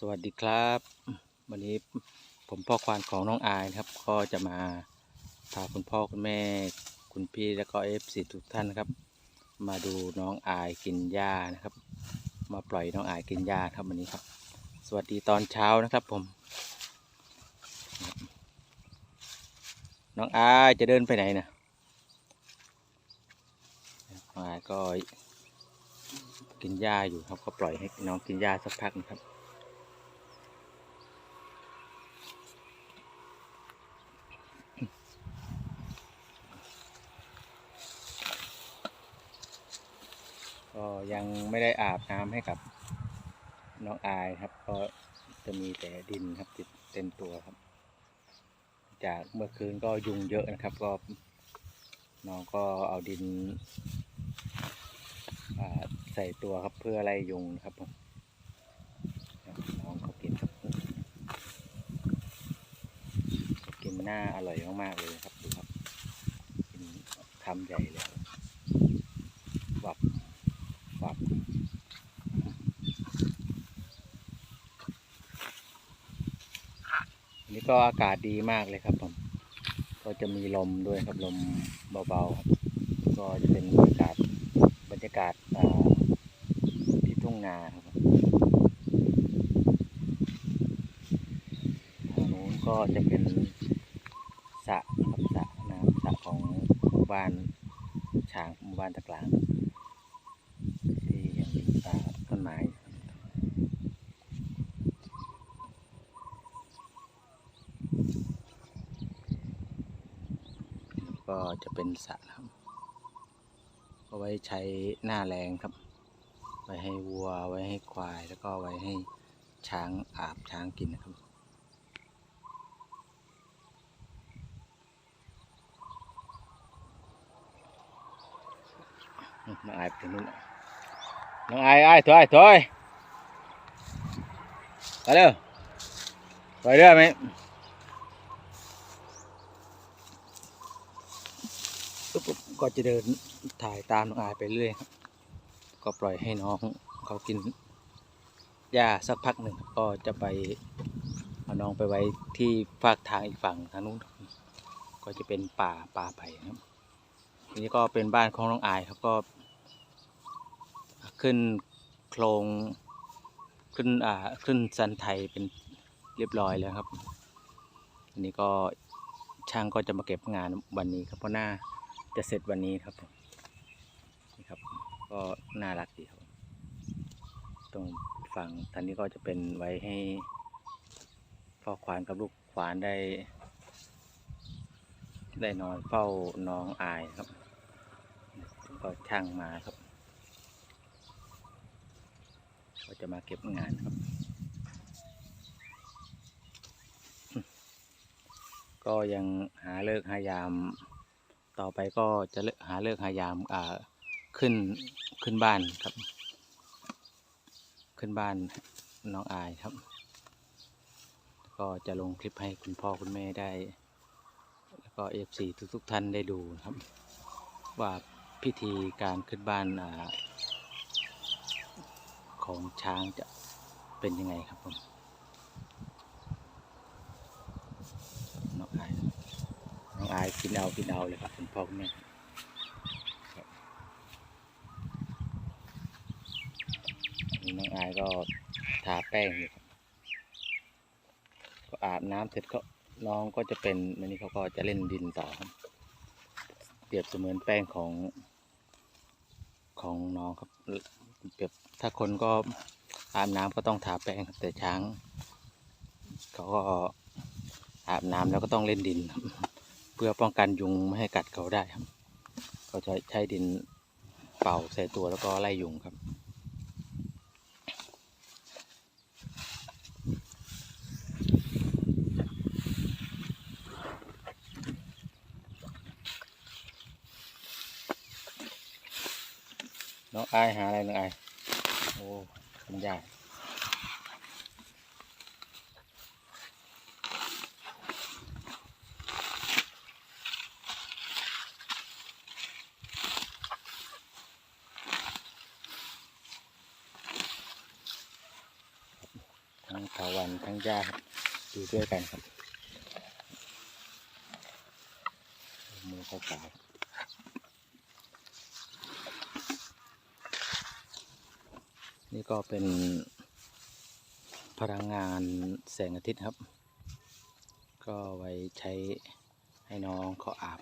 สวัสดีครับ วันนี้ผมพ่อควานของน้องอายนะครับ ก็จะมาพาคุณพ่อคุณแม่ คุณพี่แล้วก็เอฟซีทุกท่านนะครับ มาดูน้องอายกินหญ้านะครับ มาปล่อยน้องอายกินหญ้าครับวันนี้ครับ สวัสดีตอนเช้านะครับ ผม น้องอายจะเดินไปไหนนะน้องอายก็กินหญ้าอยู่ครับก็ปล่อยให้น้องกินหญ้าสักพักนะครับ ก็ยังไม่ได้อาบน้ำให้กับน้องอายครับ ก็จะมีแต่ดินครับติดเต็มตัวครับ จากเมื่อคืนก็ยุงเยอะนะครับ ก็น้องก็เอาดินใส่ตัวครับเพื่อไล่ยุงนะครับผมน้องเขากินครับกินหน้าอร่อยมากๆเลยครับดูครับกินคำใหญ่เลยวับ ครับอันนี้ ก็อากาศดีมากเลยครับผม ก็จะมีลมด้วยครับลมเบาๆ ก็จะเป็นบรรยากาศบรรยากาศที่ทุ่งนาครับทางนู้นก็จะเป็นสระครับสระน้ำสระของหมู่บ้านช้างหมู่บ้านตะกลางที่ยังมีต้นไม้ ก็จะเป็นสระครับเอาไว้ใช้หน้าแรงครับ ไว้ให้วัวไว้ให้ควายแล้วก็ไว้ให้ช้างอาบช้างกินนะครับน้องอายไปทางนู้นน้องอายอายถอยถอยไปเร็วไปเรื่อยไหม ปุ๊บก็จะเดินถ่ายตามน้องอายไปเรื่อยครับก็ปล่อยให้น้องเขากินหญ้าสักพักหนึ่งก็จะไปเอาน้องไปไว้ที่ฝากทางอีกฝั่งทางนู้นก็จะเป็นป่าป่าไผ่นะครับทีนี้ก็เป็นบ้านของน้องอายครับก็ขึ้นโครงขึ้นอ่าขึ้นสันไทยเป็นเรียบร้อยแล้วครับอันนี้ก็ช่างก็จะมาเก็บงานวันนี้ครับเพราะหน้า จะเสร็จวันนี้ครับผมนี่ครับ ก็น่ารักดีครับตรงฝั่งทางนี้ก็จะเป็นไว้ให้พ่อควานกับลูกควานได้ ได้นอนเฝ้าน้องอายครับ ก็ช่างมาครับ ก็จะมาเก็บงานครับ ก็ยังหาเลิกหายาม ต่อไปก็จะหาเลิกหายามอ่าขึ้นขึ้นบ้านครับ ขึ้นบ้านน้องอายครับ ก็จะลงคลิปให้คุณพ่อคุณแม่ได้ แล้วก็เอฟซีทุกๆท่านได้ดูครับ ว่าพิธีการขึ้นบ้านอ่าของช้างจะเป็นยังไงครับผมน้องอายกินเอากินเอาเลยครับคุณพ่อคุณแม่นี่น้องอายก็ทาแป้งอยู่ครับก็อาบน้ำเสร็จก็น้องก็จะเป็นอันนี้เขาก็จะเล่นดินต่อครับเปรียบเสมือนแป้งของของน้องครับเปรียบถ้าคนก็อาบน้ำก็ต้องทาแป้งครับแต่ช้าง เขาก็อาบน้ำแล้วก็ต้องเล่นดินครับ เพื่อป้องกันยุงไม่ให้กัดเขาได้ครับ เขาจะใช้ดินเป่าใส่ตัวแล้วก็ไล่ยุงครับน้องอายหาอะไรน้องอายโอ้คุณยาย ทั้งเถาวันทั้งหญ้าครับดูด้วยกันครับมือเขาป่านี่ก็เป็นพลังงานแสงอาทิตย์ครับ ก็ไว้ใช้ให้น้องเขาอาบ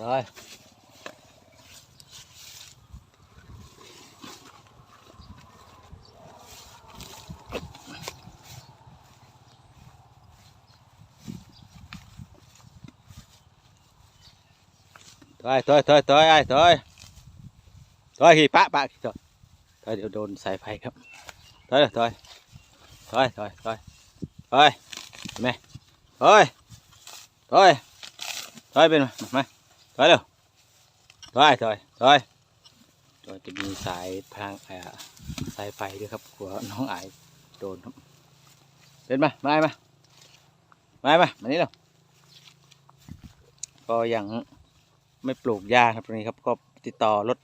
rồi. Thôi thôi thôi thôi, ai, thôi. Thôi thì bạ bạ thôi. Thôi, đều đồn xài phải không thôi thôi. Thôi thôi thôi. Thôi, mẹ. Thôi. Thôi. Thôi, bên mày เป็นมามาถอยเร็วถอยถอยถอยจะมีสายพลังเอ่อสายไฟด้วยครับกลัวน้องไอายโดนครับเดินมามามามามามานี่เร็วก็ยังไม่ปลูกหญ้าครับตรงนี้ครับ ก็ติดต่อรถ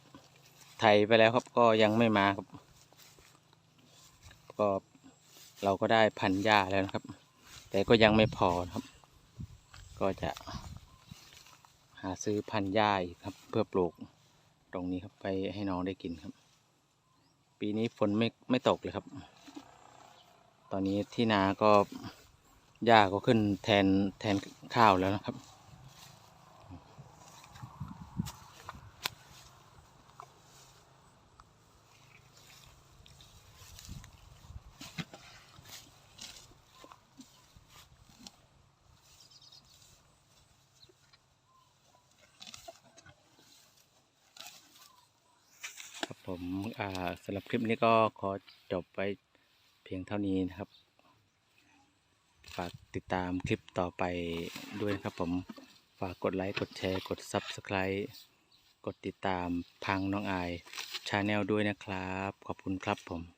ไถไปแล้วครับ ก็ยังไม่มาครับ ก็เราก็ได้พันหญ้าแล้วนะครับ แต่ก็ยังไม่พอครับ ก็จะาซื้อพันธุ์หญ้าอีกครับ เพื่อปลูกตรงนี้ครับไปให้น้องได้กินครับ ปีนี้ฝนไม่ไม่ตกเลยครับ ตอนนี้ที่นาก็หญ้าก็ขึ้นแทนแทนข้าวแล้วนะครับ ผมสำหรับคลิปนี้ก็ขอจบไปเพียงเท่านี้นะครับ ฝากติดตามคลิปต่อไปด้วยนะครับผม ฝากกดไลค์ กดแชร์ กด Subscribe กดติดตามพังน้องอายชาแนลด้วยนะครับ ขอบคุณครับผม